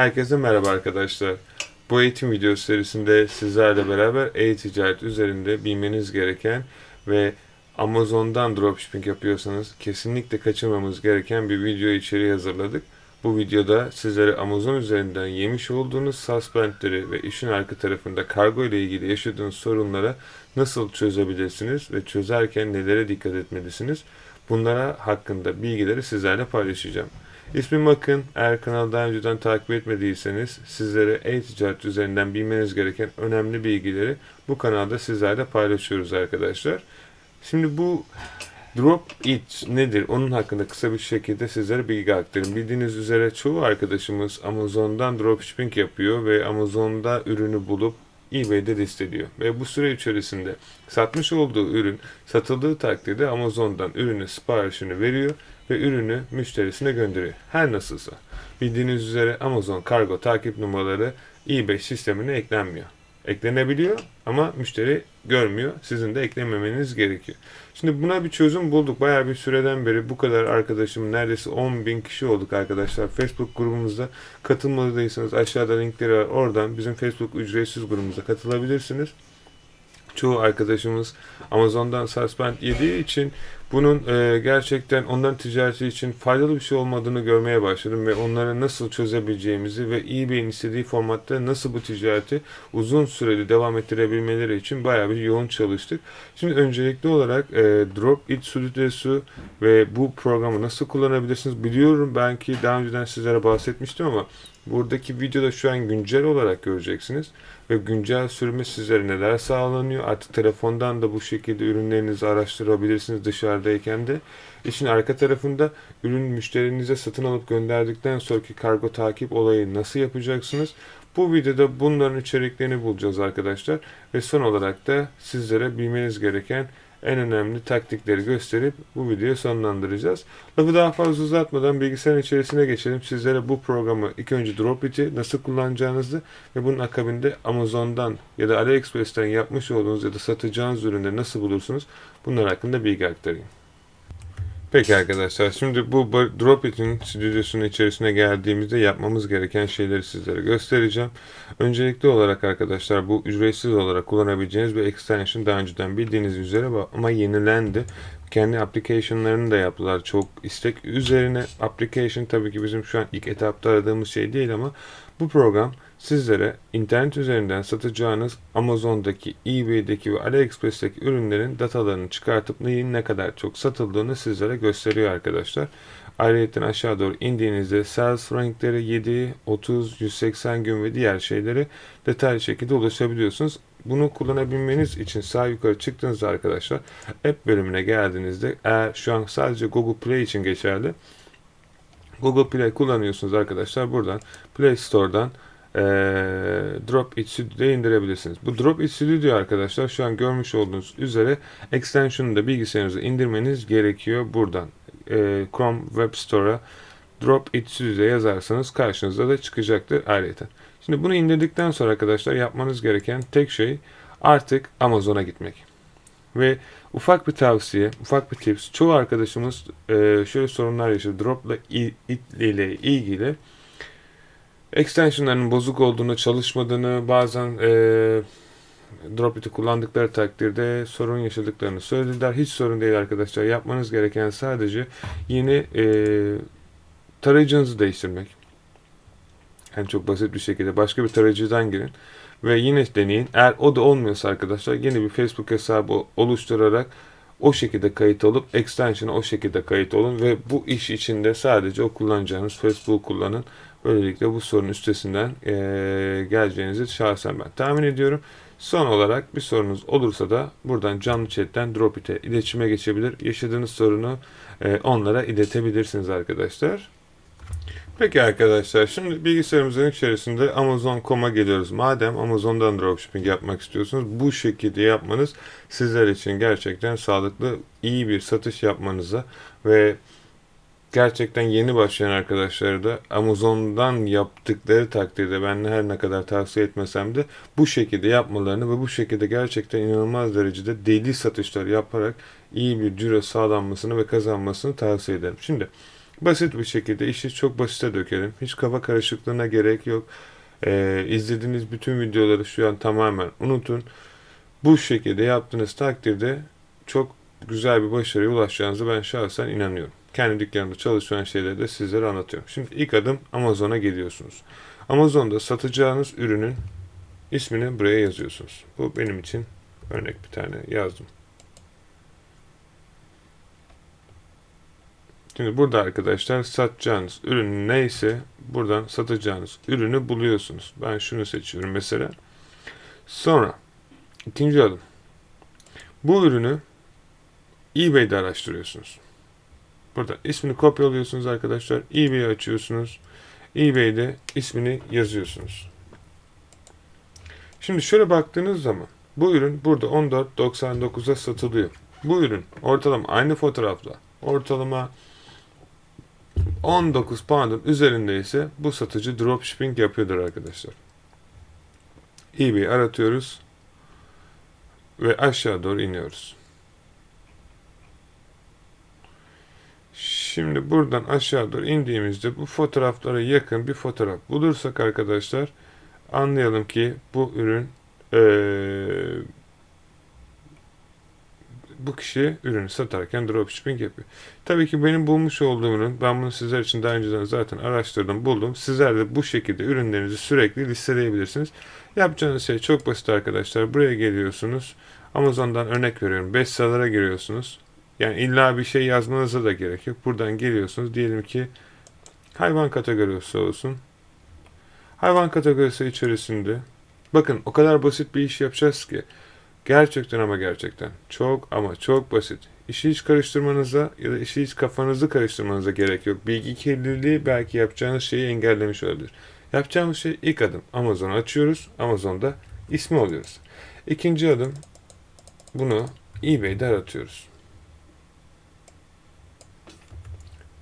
Herkese merhaba arkadaşlar. Bu eğitim video serisinde sizlerle beraber e-ticaret üzerinde bilmeniz gereken ve Amazon'dan dropshipping yapıyorsanız kesinlikle kaçırmamamız gereken bir video içeriği hazırladık. Bu videoda sizlere Amazon üzerinden yemiş olduğunuz suspendleri ve işin arka tarafında kargo ile ilgili yaşadığınız sorunlara nasıl çözebilirsiniz ve çözerken nelere dikkat etmelisiniz? Bunlara hakkında bilgileri sizlerle paylaşacağım. İsmim Akın. Eğer kanalı daha önceden takip etmediyseniz sizlere e-ticaret üzerinden bilmeniz gereken önemli bilgileri bu kanalda sizlerle paylaşıyoruz arkadaşlar. Şimdi bu Drop It nedir? Onun hakkında kısa bir şekilde sizlere bilgi aktarayım. Bildiğiniz üzere çoğu arkadaşımız Amazon'dan dropshipping yapıyor ve Amazon'da ürünü bulup eBay'de listeliyor. Ve bu süre içerisinde satmış olduğu ürün satıldığı takdirde Amazon'dan ürünü siparişini veriyor ve ürünü müşterisine gönderiyor. Her nasılsa. Bildiğiniz üzere Amazon kargo takip numaraları eBay sistemine eklenmiyor. Eklenebiliyor ama müşteri görmüyor. Sizin de eklememeniz gerekiyor. Şimdi buna bir çözüm bulduk. Bayağı bir süreden beri bu kadar arkadaşım neredeyse 10 bin kişi olduk arkadaşlar. Facebook grubumuzda katılmadıysanız aşağıda linkleri var. Oradan bizim Facebook ücretsiz grubumuza katılabilirsiniz. Çoğu arkadaşımız Amazon'dan suspend yediği için bunun e, gerçekten onların ticareti için faydalı bir şey olmadığını görmeye başladım ve onları nasıl çözebileceğimizi ve eBay'in istediği formatta nasıl bu ticareti uzun süreli devam ettirebilmeleri için bayağı bir yoğun çalıştık. Şimdi öncelikli olarak e, Drop It Stüdyosu ve bu programı nasıl kullanabilirsiniz biliyorum belki daha önceden sizlere bahsetmiştim ama buradaki videoda şu an güncel olarak göreceksiniz ve güncel sürümü sizlere neler sağlanıyor. Artık telefondan da bu şekilde ürünlerinizi araştırabilirsiniz dışarıdayken de. İşin arka tarafında ürün müşterinize satın alıp gönderdikten sonraki kargo takip olayı nasıl yapacaksınız? Bu videoda bunların içeriklerini bulacağız arkadaşlar. Ve son olarak da sizlere bilmeniz gereken en önemli taktikleri gösterip bu videoyu sonlandıracağız. Lafı daha fazla uzatmadan bilgisayarın içerisine geçelim. Sizlere bu programı ilk önce Dropit'i nasıl kullanacağınızı ve bunun akabinde Amazon'dan ya da AliExpress'ten yapmış olduğunuz ya da satacağınız ürünleri nasıl bulursunuz bunlar hakkında bilgi aktarayım. Peki arkadaşlar şimdi bu Dropit'in stüdyosunun içerisine geldiğimizde yapmamız gereken şeyleri sizlere göstereceğim. Öncelikli olarak arkadaşlar bu ücretsiz olarak kullanabileceğiniz bir extension daha önceden bildiğiniz üzere ama yenilendi. Kendi application'larını da yaptılar çok istek üzerine. Application tabii ki bizim şu an ilk etapta aradığımız şey değil ama bu program sizlere internet üzerinden satacağınız Amazon'daki, eBay'deki ve AliExpress'teki ürünlerin datalarını çıkartıp neyin ne kadar çok satıldığını sizlere gösteriyor arkadaşlar. Ayrıca aşağı doğru indiğinizde sales rankleri 7, 30, 180 gün ve diğer şeyleri detaylı şekilde ulaşabiliyorsunuz. Bunu kullanabilmeniz için sağ yukarı çıktığınızda arkadaşlar app bölümüne geldiğinizde eğer şu an sadece Google Play için geçerli Google Play kullanıyorsunuz arkadaşlar buradan Play Store'dan e, Drop It Studio'yu indirebilirsiniz. Bu Drop It Studio arkadaşlar şu an görmüş olduğunuz üzere extension'ı da bilgisayarınıza indirmeniz gerekiyor buradan. E, Chrome Web Store'a Drop It Studio yazarsanız karşınıza da çıkacaktır ayrıca. Şimdi bunu indirdikten sonra arkadaşlar yapmanız gereken tek şey artık Amazon'a gitmek. Ve ufak bir tavsiye, ufak bir tips. Çoğu arkadaşımız e, şöyle sorunlar yaşıyor. Drop'la ile ilgili extensionların bozuk olduğunu, çalışmadığını, bazen e, Dropit'i kullandıkları takdirde sorun yaşadıklarını söylediler. Hiç sorun değil arkadaşlar. Yapmanız gereken sadece yeni e, tarayıcınızı değiştirmek. Yani çok basit bir şekilde başka bir tarayıcıdan girin ve yine deneyin. Eğer o da olmuyorsa arkadaşlar yeni bir Facebook hesabı oluşturarak o şekilde kayıt olup extension'a o şekilde kayıt olun ve bu iş içinde sadece o kullanacağınız Facebook kullanın. Böylelikle bu sorunun üstesinden e, geleceğinizi şahsen ben tahmin ediyorum. Son olarak bir sorunuz olursa da buradan canlı chatten Dropit'e iletişime geçebilir. Yaşadığınız sorunu e, onlara iletebilirsiniz arkadaşlar. Peki arkadaşlar şimdi bilgisayarımızın içerisinde Amazon.com'a geliyoruz. Madem Amazon'dan dropshipping yapmak istiyorsunuz bu şekilde yapmanız sizler için gerçekten sağlıklı iyi bir satış yapmanıza ve gerçekten yeni başlayan arkadaşları da Amazon'dan yaptıkları takdirde ben her ne kadar tavsiye etmesem de bu şekilde yapmalarını ve bu şekilde gerçekten inanılmaz derecede deli satışlar yaparak iyi bir ciro sağlanmasını ve kazanmasını tavsiye ederim. Şimdi Basit bir şekilde işi çok basite dökelim. Hiç kafa karışıklığına gerek yok. Ee, izlediğiniz bütün videoları şu an tamamen unutun. Bu şekilde yaptığınız takdirde çok güzel bir başarıya ulaşacağınızı ben şahsen inanıyorum. Kendi dükkanımda çalışan şeyleri de sizlere anlatıyorum. Şimdi ilk adım Amazon'a geliyorsunuz. Amazon'da satacağınız ürünün ismini buraya yazıyorsunuz. Bu benim için örnek bir tane yazdım. Şimdi burada arkadaşlar satacağınız ürün neyse buradan satacağınız ürünü buluyorsunuz. Ben şunu seçiyorum mesela. Sonra ikinci adım. Bu ürünü eBay'de araştırıyorsunuz. Burada ismini kopyalıyorsunuz arkadaşlar. eBay'i açıyorsunuz. eBay'de ismini yazıyorsunuz. Şimdi şöyle baktığınız zaman bu ürün burada 14.99'a satılıyor. Bu ürün ortalama aynı fotoğrafla ortalama 19 pound'un üzerinde ise bu satıcı dropshipping yapıyordur arkadaşlar. eBay aratıyoruz ve aşağı doğru iniyoruz. Şimdi buradan aşağı doğru indiğimizde bu fotoğraflara yakın bir fotoğraf bulursak arkadaşlar anlayalım ki bu ürün ee, bu kişi ürünü satarken dropshipping yapıyor. Tabii ki benim bulmuş olduğum ürün, ben bunu sizler için daha önceden zaten araştırdım, buldum. Sizler de bu şekilde ürünlerinizi sürekli listeleyebilirsiniz. Yapacağınız şey çok basit arkadaşlar. Buraya geliyorsunuz. Amazon'dan örnek veriyorum. 5 sıralara giriyorsunuz. Yani illa bir şey yazmanıza da gerek yok. Buradan geliyorsunuz. Diyelim ki hayvan kategorisi olsun. Hayvan kategorisi içerisinde bakın o kadar basit bir iş yapacağız ki gerçekten ama gerçekten çok ama çok basit. İşi hiç karıştırmanıza ya da işi hiç kafanızı karıştırmanıza gerek yok. Bilgi kirliliği belki yapacağınız şeyi engellemiş olabilir. Yapacağımız şey ilk adım Amazon'u açıyoruz. Amazon'da ismi oluyoruz. İkinci adım bunu eBay'de aratıyoruz.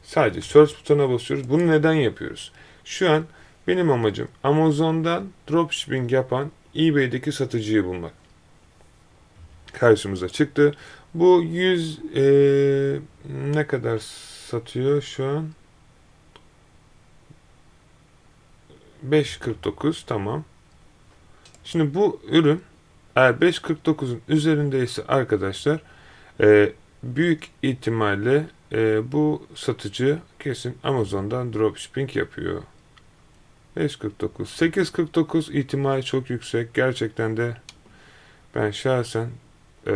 Sadece search butonuna basıyoruz. Bunu neden yapıyoruz? Şu an benim amacım Amazon'dan dropshipping yapan eBay'deki satıcıyı bulmak. Karşımıza çıktı. Bu 100 e, ne kadar satıyor şu an? 5.49 tamam. Şimdi bu ürün eğer 5.49'un üzerindeyse arkadaşlar e, büyük ihtimalle e, bu satıcı kesin Amazon'dan dropshipping yapıyor. 5.49 8.49 ihtimali çok yüksek. Gerçekten de ben şahsen e,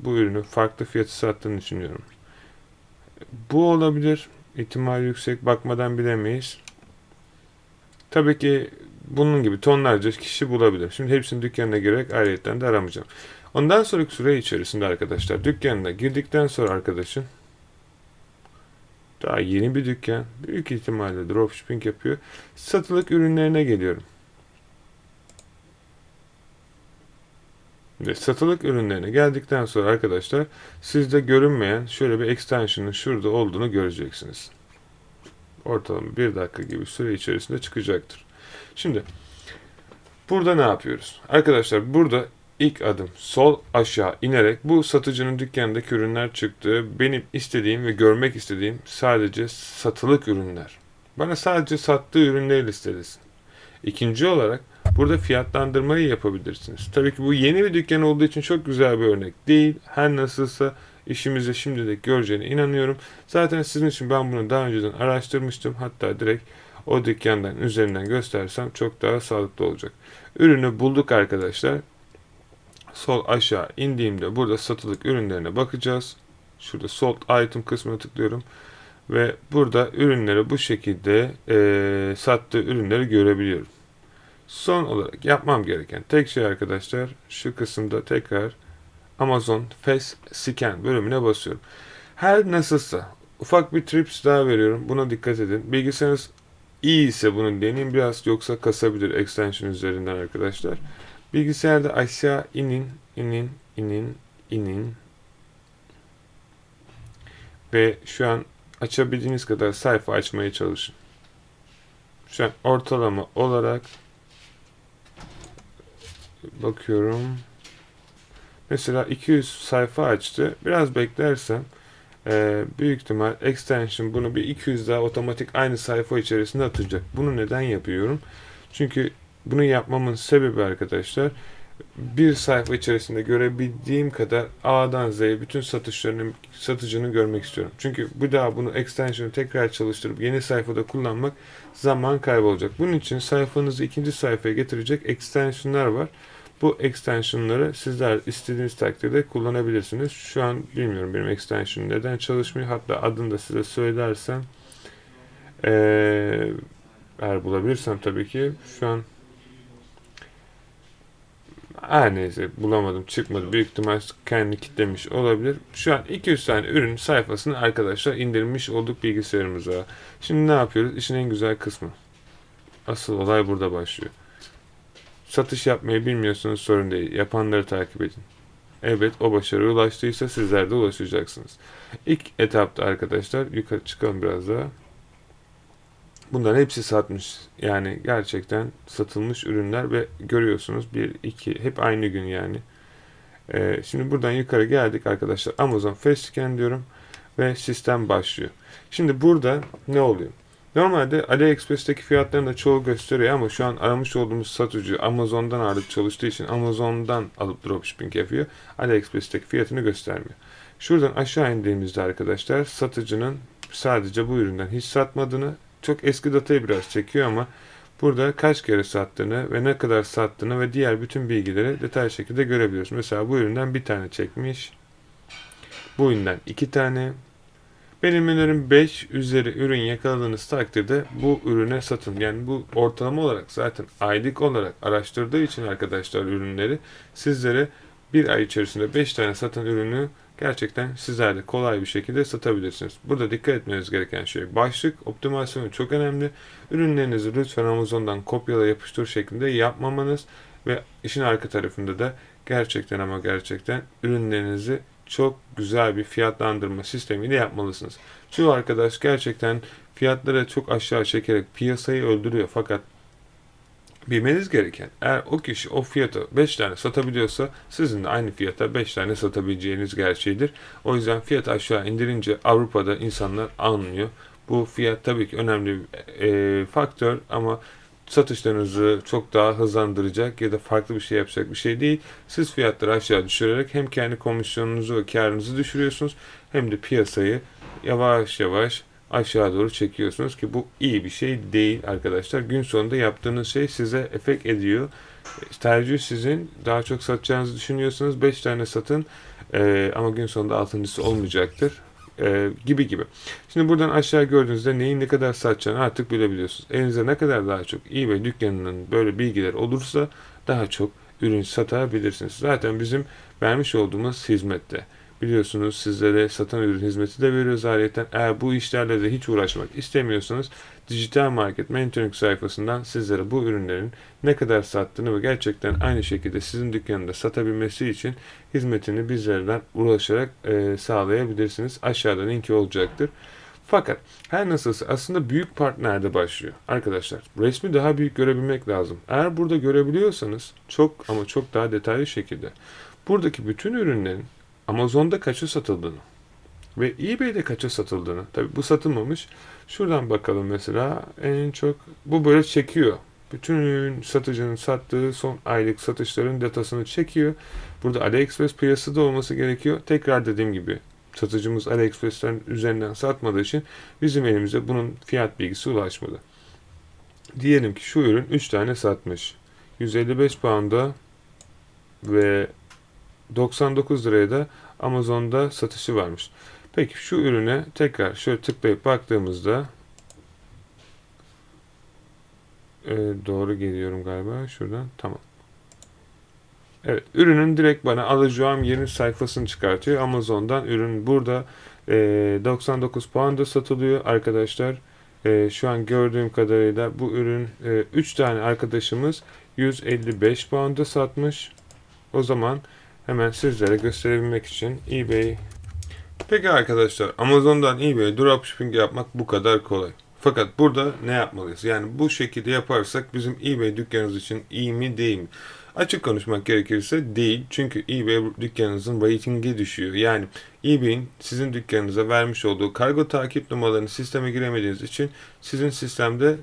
bu ürünü farklı fiyatı sattığını düşünüyorum. Bu olabilir. İhtimal yüksek. Bakmadan bilemeyiz. Tabii ki bunun gibi tonlarca kişi bulabilir. Şimdi hepsini dükkanına girerek ayrıyetten de aramayacağım. Ondan sonraki süre içerisinde arkadaşlar dükkanına girdikten sonra arkadaşın daha yeni bir dükkan. Büyük ihtimalle dropshipping yapıyor. Satılık ürünlerine geliyorum. Ve satılık ürünlerine geldikten sonra arkadaşlar sizde görünmeyen şöyle bir extension'ın şurada olduğunu göreceksiniz. Ortalama bir dakika gibi süre içerisinde çıkacaktır. Şimdi burada ne yapıyoruz? Arkadaşlar burada ilk adım sol aşağı inerek bu satıcının dükkanındaki ürünler çıktı. Benim istediğim ve görmek istediğim sadece satılık ürünler. Bana sadece sattığı ürünleri listelesin. İkinci olarak burada fiyatlandırmayı yapabilirsiniz. Tabii ki bu yeni bir dükkan olduğu için çok güzel bir örnek değil. Her nasılsa işimizi şimdilik göreceğine inanıyorum. Zaten sizin için ben bunu daha önceden araştırmıştım. Hatta direkt o dükkandan üzerinden göstersem çok daha sağlıklı olacak. Ürünü bulduk arkadaşlar. Sol aşağı indiğimde burada satılık ürünlerine bakacağız. Şurada sold item kısmına tıklıyorum. Ve burada ürünleri bu şekilde e, sattığı ürünleri görebiliyorum. Son olarak yapmam gereken tek şey arkadaşlar şu kısımda tekrar Amazon Face Scan bölümüne basıyorum. Her nasılsa ufak bir trips daha veriyorum. Buna dikkat edin. Bilgisayarınız iyi ise bunu deneyin biraz yoksa kasabilir extension üzerinden arkadaşlar. Bilgisayarda aşağı inin, inin, inin, inin. Ve şu an açabildiğiniz kadar sayfa açmaya çalışın. Şu an ortalama olarak bakıyorum. Mesela 200 sayfa açtı. Biraz beklersem büyük ihtimal extension bunu bir 200 daha otomatik aynı sayfa içerisinde atacak. Bunu neden yapıyorum? Çünkü bunu yapmamın sebebi arkadaşlar bir sayfa içerisinde görebildiğim kadar A'dan Z'ye bütün satışlarını satıcını görmek istiyorum. Çünkü bir daha bunu extension'ı tekrar çalıştırıp yeni sayfada kullanmak zaman kaybolacak. Bunun için sayfanızı ikinci sayfaya getirecek extension'lar var. Bu extension'ları sizler istediğiniz takdirde kullanabilirsiniz. Şu an bilmiyorum benim extension neden çalışmıyor. Hatta adını da size söylersem ee, eğer bulabilirsem tabii ki şu an her neyse bulamadım çıkmadı. Büyük ihtimal kendi kitlemiş olabilir. Şu an 200 tane ürün sayfasını arkadaşlar indirmiş olduk bilgisayarımıza. Şimdi ne yapıyoruz? İşin en güzel kısmı. Asıl olay burada başlıyor. Satış yapmayı bilmiyorsanız sorun değil. Yapanları takip edin. Evet o başarıya ulaştıysa sizler de ulaşacaksınız. İlk etapta arkadaşlar yukarı çıkalım biraz daha. Bunların hepsi satmış. Yani gerçekten satılmış ürünler ve görüyorsunuz 1, 2 hep aynı gün yani. Ee, şimdi buradan yukarı geldik arkadaşlar. Amazon Facescan diyorum ve sistem başlıyor. Şimdi burada ne oluyor? Normalde AliExpress'teki fiyatlarını da çoğu gösteriyor ama şu an aramış olduğumuz satıcı Amazon'dan ağırlık çalıştığı için Amazon'dan alıp dropshipping yapıyor. AliExpress'teki fiyatını göstermiyor. Şuradan aşağı indiğimizde arkadaşlar satıcının sadece bu üründen hiç satmadığını çok eski datayı biraz çekiyor ama burada kaç kere sattığını ve ne kadar sattığını ve diğer bütün bilgileri detaylı şekilde görebiliyoruz. Mesela bu üründen bir tane çekmiş. Bu üründen iki tane. Benim önerim 5 üzeri ürün yakaladığınız takdirde bu ürüne satın. Yani bu ortalama olarak zaten aylık olarak araştırdığı için arkadaşlar ürünleri sizlere bir ay içerisinde 5 tane satan ürünü gerçekten sizler de kolay bir şekilde satabilirsiniz. Burada dikkat etmeniz gereken şey başlık optimizasyonu çok önemli. Ürünlerinizi lütfen Amazon'dan kopyala yapıştır şeklinde yapmamanız ve işin arka tarafında da gerçekten ama gerçekten ürünlerinizi çok güzel bir fiyatlandırma sistemiyle yapmalısınız. Çoğu arkadaş gerçekten fiyatları çok aşağı çekerek piyasayı öldürüyor fakat bilmeniz gereken eğer o kişi o fiyata 5 tane satabiliyorsa sizin de aynı fiyata 5 tane satabileceğiniz gerçeğidir. O yüzden fiyat aşağı indirince Avrupa'da insanlar anlıyor. Bu fiyat tabii ki önemli bir e, faktör ama satışlarınızı çok daha hızlandıracak ya da farklı bir şey yapacak bir şey değil. Siz fiyatları aşağı düşürerek hem kendi komisyonunuzu ve karınızı düşürüyorsunuz hem de piyasayı yavaş yavaş aşağı doğru çekiyorsunuz ki bu iyi bir şey değil arkadaşlar. Gün sonunda yaptığınız şey size efekt ediyor. Tercih sizin. Daha çok satacağınızı düşünüyorsanız 5 tane satın ee, ama gün sonunda altıncısı olmayacaktır. Ee, gibi gibi. Şimdi buradan aşağı gördüğünüzde neyin ne kadar satacağını artık bilebiliyorsunuz. Elinizde ne kadar daha çok eBay dükkanının böyle bilgiler olursa daha çok ürün satabilirsiniz. Zaten bizim vermiş olduğumuz hizmette. Biliyorsunuz sizlere satan ürün hizmeti de veriyoruz ayrıca. Eğer bu işlerle de hiç uğraşmak istemiyorsanız dijital market mentoring sayfasından sizlere bu ürünlerin ne kadar sattığını ve gerçekten aynı şekilde sizin dükkanında satabilmesi için hizmetini bizlerden ulaşarak e, sağlayabilirsiniz. Aşağıda linki olacaktır. Fakat her nasılsa aslında büyük partnerde başlıyor. Arkadaşlar resmi daha büyük görebilmek lazım. Eğer burada görebiliyorsanız çok ama çok daha detaylı şekilde buradaki bütün ürünlerin Amazon'da kaça satıldığını ve eBay'de kaça satıldığını. Tabi bu satılmamış. Şuradan bakalım mesela en çok bu böyle çekiyor. Bütün satıcının sattığı son aylık satışların datasını çekiyor. Burada AliExpress piyasada olması gerekiyor. Tekrar dediğim gibi satıcımız AliExpress'ten üzerinden satmadığı için bizim elimize bunun fiyat bilgisi ulaşmadı. Diyelim ki şu ürün 3 tane satmış. 155 pound'a ve 99 liraya da Amazon'da satışı varmış. Peki şu ürüne tekrar şöyle tıklayıp baktığımızda e, doğru geliyorum galiba şuradan tamam. Evet ürünün direkt bana alacağım yerin sayfasını çıkartıyor. Amazon'dan ürün burada e, 99 pound'a satılıyor arkadaşlar. E, şu an gördüğüm kadarıyla bu ürün 3 e, tane arkadaşımız 155 pound'a satmış. O zaman hemen sizlere gösterebilmek için eBay Peki arkadaşlar Amazon'dan eBay dropshipping yapmak bu kadar kolay. Fakat burada ne yapmalıyız? Yani bu şekilde yaparsak bizim eBay dükkanımız için iyi mi değil mi? Açık konuşmak gerekirse değil. Çünkü eBay dükkanınızın ratingi düşüyor. Yani eBay'in sizin dükkanınıza vermiş olduğu kargo takip numaralarını sisteme giremediğiniz için sizin sistemde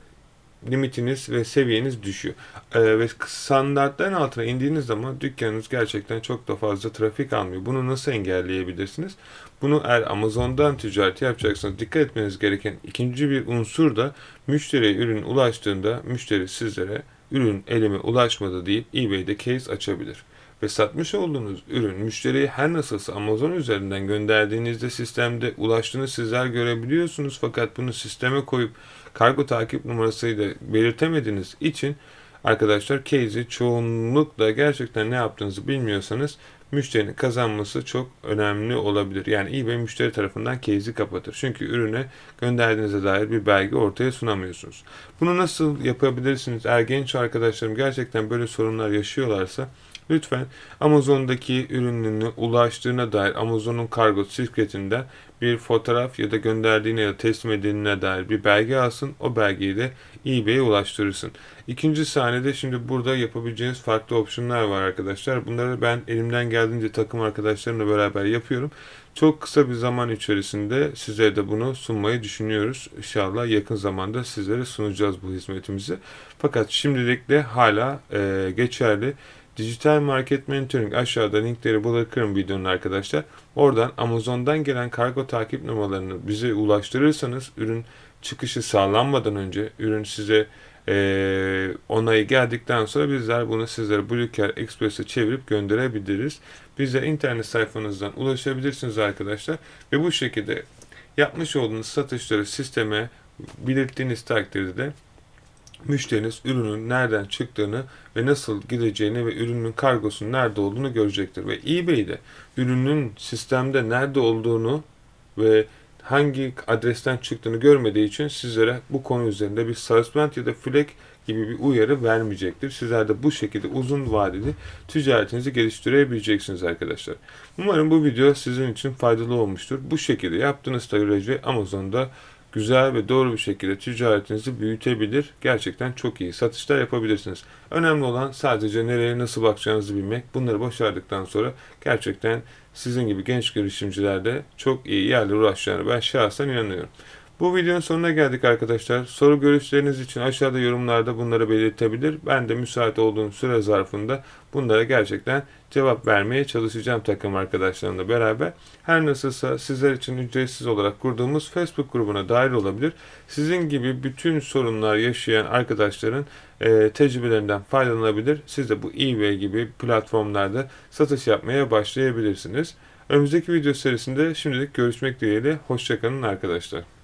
limitiniz ve seviyeniz düşüyor. Ee, ve standartların altına indiğiniz zaman dükkanınız gerçekten çok da fazla trafik almıyor. Bunu nasıl engelleyebilirsiniz? Bunu eğer Amazon'dan ticaret yapacaksanız dikkat etmeniz gereken ikinci bir unsur da müşteriye ürün ulaştığında müşteri sizlere ürün elime ulaşmadı deyip eBay'de case açabilir. Ve satmış olduğunuz ürün müşteriye her nasılsa Amazon üzerinden gönderdiğinizde sistemde ulaştığını sizler görebiliyorsunuz. Fakat bunu sisteme koyup kargo takip numarasıyla belirtemediğiniz için arkadaşlar case'i çoğunlukla gerçekten ne yaptığınızı bilmiyorsanız müşterinin kazanması çok önemli olabilir. Yani eBay müşteri tarafından case'i kapatır. Çünkü ürüne gönderdiğinize dair bir belge ortaya sunamıyorsunuz. Bunu nasıl yapabilirsiniz? Eğer genç arkadaşlarım gerçekten böyle sorunlar yaşıyorlarsa Lütfen Amazon'daki ürününü ulaştığına dair Amazon'un kargo şirketinden bir fotoğraf ya da gönderdiğine ya da teslim edildiğine dair bir belge alsın. O belgeyi de eBay'e ulaştırırsın. İkinci sahnede şimdi burada yapabileceğiniz farklı opsiyonlar var arkadaşlar. Bunları ben elimden geldiğince takım arkadaşlarımla beraber yapıyorum. Çok kısa bir zaman içerisinde sizlere de bunu sunmayı düşünüyoruz. İnşallah yakın zamanda sizlere sunacağız bu hizmetimizi. Fakat şimdilik de hala e, geçerli. Dijital Market Monitoring aşağıda linkleri bırakırım videonun arkadaşlar. Oradan Amazon'dan gelen kargo takip numaralarını bize ulaştırırsanız ürün çıkışı sağlanmadan önce ürün size e, onayı geldikten sonra bizler bunu sizlere Bluecar Express'e çevirip gönderebiliriz. Bize internet sayfanızdan ulaşabilirsiniz arkadaşlar ve bu şekilde yapmış olduğunuz satışları sisteme belirttiğiniz takdirde de müşteriniz ürünün nereden çıktığını ve nasıl gideceğini ve ürünün kargosunun nerede olduğunu görecektir. Ve eBay'de ürünün sistemde nerede olduğunu ve hangi adresten çıktığını görmediği için sizlere bu konu üzerinde bir suspend ya da flag gibi bir uyarı vermeyecektir. Sizler de bu şekilde uzun vadeli ticaretinizi geliştirebileceksiniz arkadaşlar. Umarım bu video sizin için faydalı olmuştur. Bu şekilde yaptığınız sürece Amazon'da güzel ve doğru bir şekilde ticaretinizi büyütebilir. Gerçekten çok iyi satışlar yapabilirsiniz. Önemli olan sadece nereye nasıl bakacağınızı bilmek. Bunları başardıktan sonra gerçekten sizin gibi genç girişimciler de çok iyi yerlere ulaşacağını ben şahsen inanıyorum. Bu videonun sonuna geldik arkadaşlar. Soru görüşleriniz için aşağıda yorumlarda bunları belirtebilir. Ben de müsait olduğum süre zarfında bunlara gerçekten cevap vermeye çalışacağım takım arkadaşlarımla beraber. Her nasılsa sizler için ücretsiz olarak kurduğumuz Facebook grubuna dahil olabilir. Sizin gibi bütün sorunlar yaşayan arkadaşların e, tecrübelerinden faydalanabilir. Siz de bu eBay gibi platformlarda satış yapmaya başlayabilirsiniz. Önümüzdeki video serisinde şimdilik görüşmek dileğiyle. Hoşçakalın arkadaşlar.